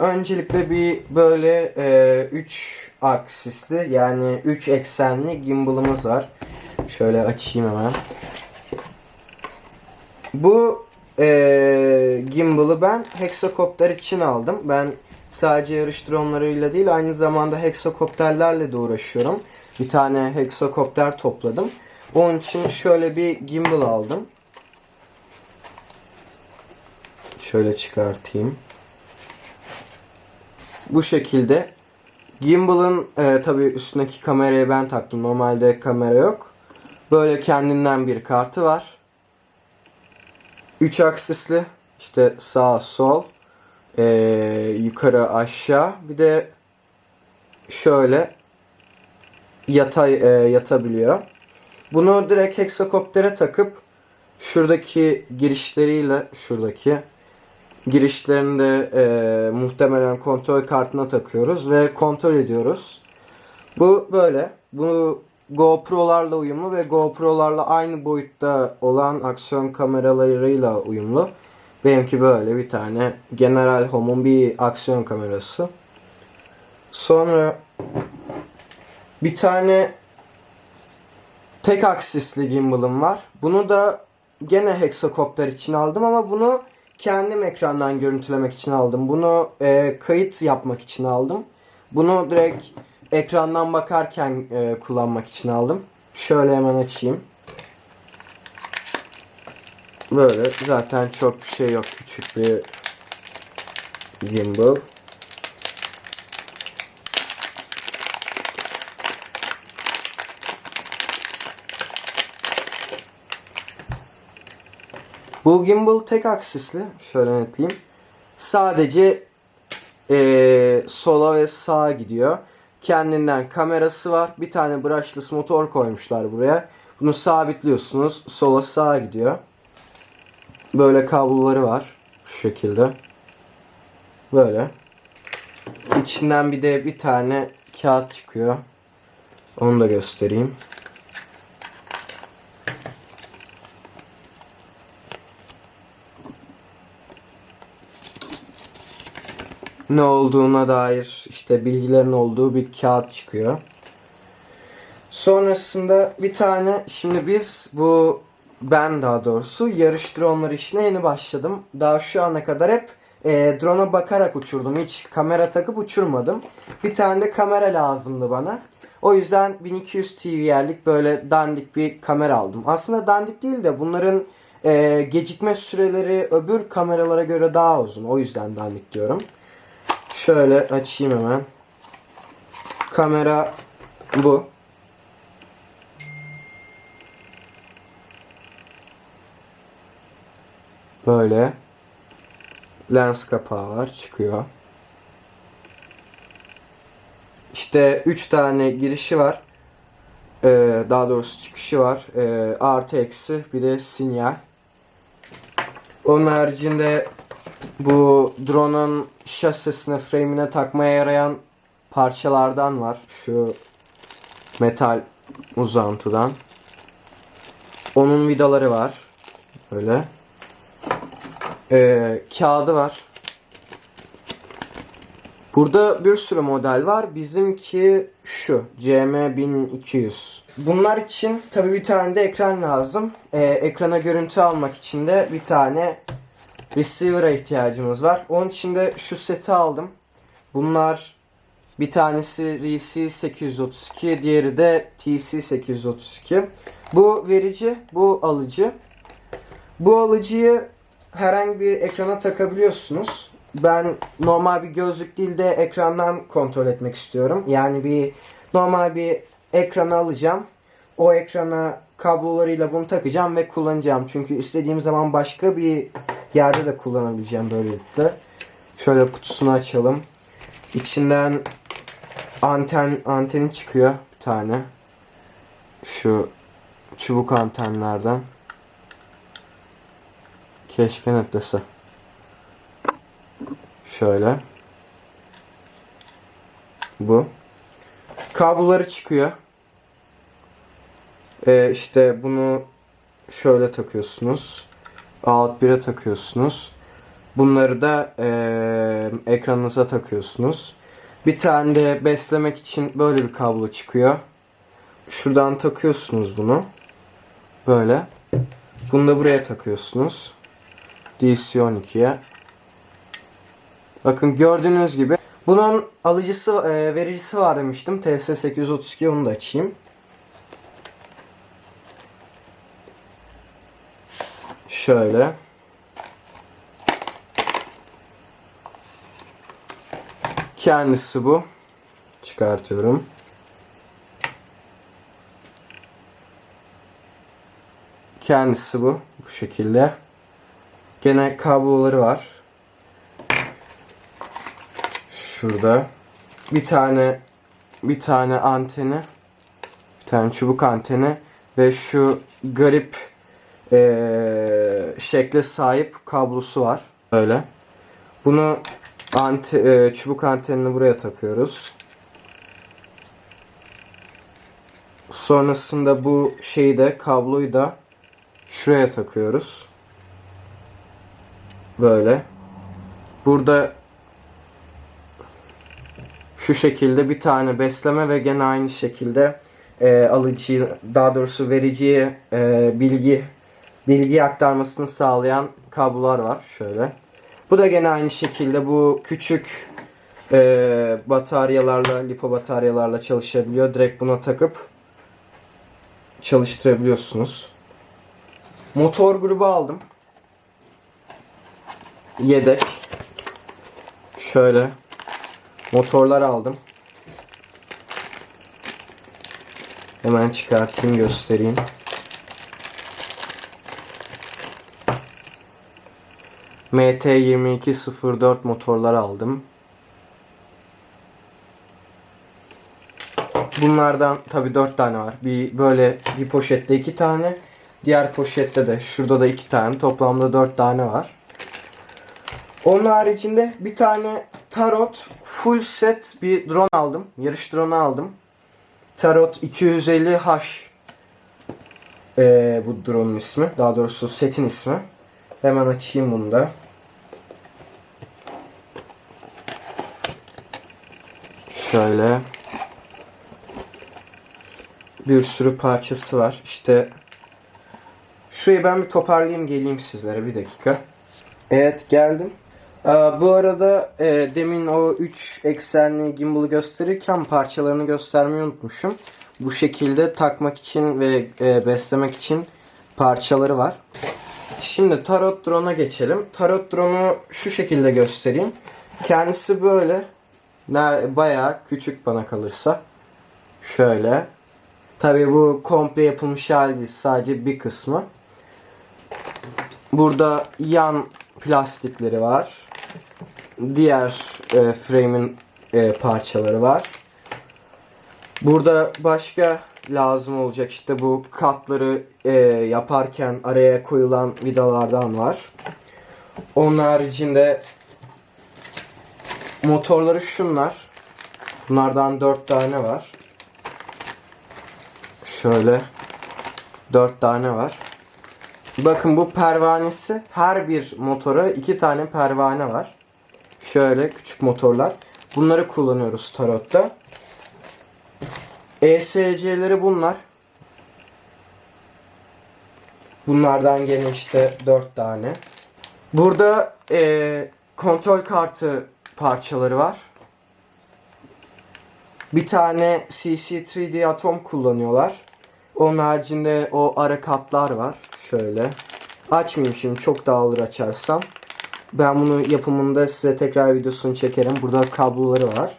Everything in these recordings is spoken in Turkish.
Öncelikle bir böyle 3 aksisli yani 3 eksenli gimbal'ımız var. Şöyle açayım hemen. Bu e, gimbal'ı ben heksakopter için aldım. Ben sadece yarış dronlarıyla değil aynı zamanda heksakopterlerle de uğraşıyorum. Bir tane heksakopter topladım. Onun için şöyle bir gimbal aldım. Şöyle çıkartayım. Bu şekilde. Gimbal'ın e, tabi üstündeki kamerayı ben taktım. Normalde kamera yok. Böyle kendinden bir kartı var. 3 aksisli. işte sağ sol. e, yukarı aşağı. Bir de şöyle yatay e, yatabiliyor. Bunu direkt heksakoptere takıp şuradaki girişleriyle şuradaki girişlerinde e, muhtemelen kontrol kartına takıyoruz ve kontrol ediyoruz. Bu böyle. Bu GoPro'larla uyumlu ve GoPro'larla aynı boyutta olan aksiyon kameralarıyla uyumlu. Benimki böyle bir tane General Home'un bir aksiyon kamerası. Sonra bir tane tek aksisli gimbal'ım var. Bunu da gene heksakopter için aldım ama bunu kendim ekrandan görüntülemek için aldım. Bunu e, kayıt yapmak için aldım. Bunu direkt ekrandan bakarken e, kullanmak için aldım. Şöyle hemen açayım. Böyle zaten çok bir şey yok. Küçük bir gimbal. Bu gimbal tek aksisli. Şöyle netleyeyim. Sadece eee, sola ve sağa gidiyor. Kendinden kamerası var. Bir tane brushless motor koymuşlar buraya. Bunu sabitliyorsunuz. Sola sağa gidiyor. Böyle kabloları var. Şu şekilde. Böyle. İçinden bir de bir tane kağıt çıkıyor. Onu da göstereyim. Ne olduğuna dair işte bilgilerin olduğu bir kağıt çıkıyor. Sonrasında bir tane şimdi biz bu ben daha doğrusu yarış dronları işine yeni başladım. Daha şu ana kadar hep e, drone'a bakarak uçurdum. Hiç kamera takıp uçurmadım. Bir tane de kamera lazımdı bana. O yüzden 1200 TV'lik böyle dandik bir kamera aldım. Aslında dandik değil de bunların e, gecikme süreleri öbür kameralara göre daha uzun. O yüzden dandik diyorum. Şöyle açayım hemen. Kamera bu. Böyle. Lens kapağı var. Çıkıyor. İşte 3 tane girişi var. Ee, daha doğrusu çıkışı var. Ee, artı eksi bir de sinyal. Onun haricinde bu drone'un şasisine, frame'ine takmaya yarayan parçalardan var. Şu metal uzantıdan. Onun vidaları var. Böyle. Ee, kağıdı var. Burada bir sürü model var. Bizimki şu. CM1200. Bunlar için tabii bir tane de ekran lazım. Ee, ekrana görüntü almak için de bir tane receiver'a ihtiyacımız var. Onun için de şu seti aldım. Bunlar bir tanesi RC832, diğeri de TC832. Bu verici, bu alıcı. Bu alıcıyı herhangi bir ekrana takabiliyorsunuz. Ben normal bir gözlük değil de ekrandan kontrol etmek istiyorum. Yani bir normal bir ekranı alacağım. O ekrana kablolarıyla bunu takacağım ve kullanacağım. Çünkü istediğim zaman başka bir yerde de kullanabileceğim böylelikle. Şöyle kutusunu açalım. İçinden anten anteni çıkıyor bir tane. Şu çubuk antenlerden. Keşke netlese. Şöyle. Bu. Kabloları çıkıyor. Ee, işte bunu şöyle takıyorsunuz. Out 1'e takıyorsunuz. Bunları da eee, ekranınıza takıyorsunuz. Bir tane de beslemek için böyle bir kablo çıkıyor. Şuradan takıyorsunuz bunu. Böyle. Bunu da buraya takıyorsunuz. DC12'ye. Bakın gördüğünüz gibi. Bunun alıcısı, e, vericisi var demiştim. TS832 onu da açayım. Şöyle. Kendisi bu. Çıkartıyorum. Kendisi bu. Bu şekilde. Gene kabloları var. Şurada. Bir tane bir tane anteni. Bir tane çubuk anteni. Ve şu garip eee şekle sahip kablosu var. Böyle. Bunu ante, eee, çubuk antenini buraya takıyoruz. Sonrasında bu şeyi de kabloyu da şuraya takıyoruz. Böyle. Burada şu şekilde bir tane besleme ve gene aynı şekilde e, alıcı daha doğrusu vericiye e, bilgi bilgi aktarmasını sağlayan kablolar var şöyle. Bu da gene aynı şekilde bu küçük e, bataryalarla lipo bataryalarla çalışabiliyor. Direkt buna takıp çalıştırabiliyorsunuz. Motor grubu aldım. Yedek. Şöyle motorlar aldım. Hemen çıkartayım göstereyim. MT2204 motorlar aldım. Bunlardan tabi 4 tane var. Bir böyle bir poşette 2 tane. Diğer poşette de şurada da 2 tane. Toplamda 4 tane var. Onun haricinde bir tane Tarot full set bir drone aldım. Yarış drone aldım. Tarot 250H ee, bu drone'un ismi. Daha doğrusu setin ismi. Hemen açayım bunu da. Şöyle. Bir sürü parçası var. İşte şurayı ben bir toparlayayım geleyim sizlere bir dakika. Evet geldim. Aa, bu arada e, demin o 3 eksenli gimbal'ı gösterirken parçalarını göstermeyi unutmuşum. Bu şekilde takmak için ve e, beslemek için parçaları var. Şimdi Tarot Drone'a geçelim. Tarot Drone'u şu şekilde göstereyim. Kendisi böyle bayağı küçük bana kalırsa. Şöyle. Tabii bu komple yapılmış hali değil. Sadece bir kısmı. Burada yan plastikleri var. Diğer e, frame'in e, parçaları var. Burada başka lazım olacak işte bu katları e, yaparken araya koyulan vidalardan var. Onun haricinde motorları şunlar. Bunlardan 4 tane var. Şöyle 4 tane var. Bakın bu pervanesi her bir motora iki tane pervane var. Şöyle küçük motorlar. Bunları kullanıyoruz tarotta. ESC'leri bunlar. Bunlardan gene işte 4 tane. Burada eee, kontrol kartı parçaları var. Bir tane CC3D atom kullanıyorlar. Onun haricinde o ara katlar var. Şöyle. Açmayayım şimdi çok dağılır açarsam. Ben bunu yapımında size tekrar videosunu çekerim. Burada kabloları var.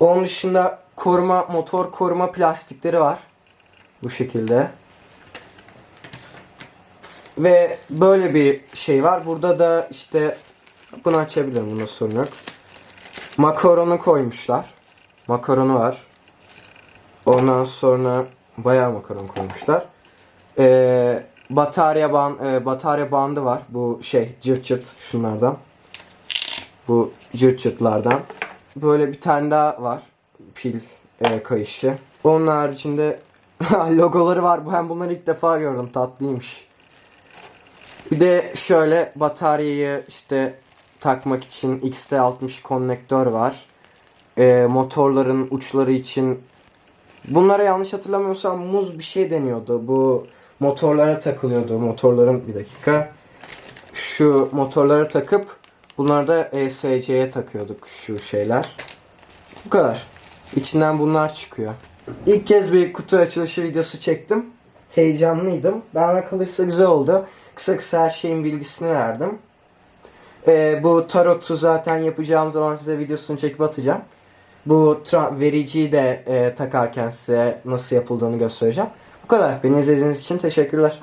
Onun dışında koruma motor koruma plastikleri var. Bu şekilde. Ve böyle bir şey var. Burada da işte bunu açabilirim. Bunda sorun yok. Makaronu koymuşlar. Makaronu var. Ondan sonra bayağı makaron koymuşlar. Ee, batarya ban e, batarya bandı var. Bu şey cırt cırt şunlardan. Bu cırt cırtlardan. Böyle bir tane daha var. Pil e, kayışı. Onun haricinde logoları var. Ben bunları ilk defa gördüm. Tatlıymış. Bir de şöyle bataryayı işte takmak için XT60 konnektör var. Ee, motorların uçları için bunlara yanlış hatırlamıyorsam muz bir şey deniyordu. Bu motorlara takılıyordu. Motorların bir dakika. Şu motorlara takıp bunları da ESC'ye takıyorduk şu şeyler. Bu kadar. İçinden bunlar çıkıyor. İlk kez bir kutu açılışı videosu çektim. Heyecanlıydım. Bana kalırsa güzel oldu. Kısa kısa her şeyin bilgisini verdim. Ee, bu tarotu zaten yapacağım zaman size videosunu çekip atacağım. Bu vericiyi de e, takarken size nasıl yapıldığını göstereceğim. Bu kadar. Beni izlediğiniz için teşekkürler.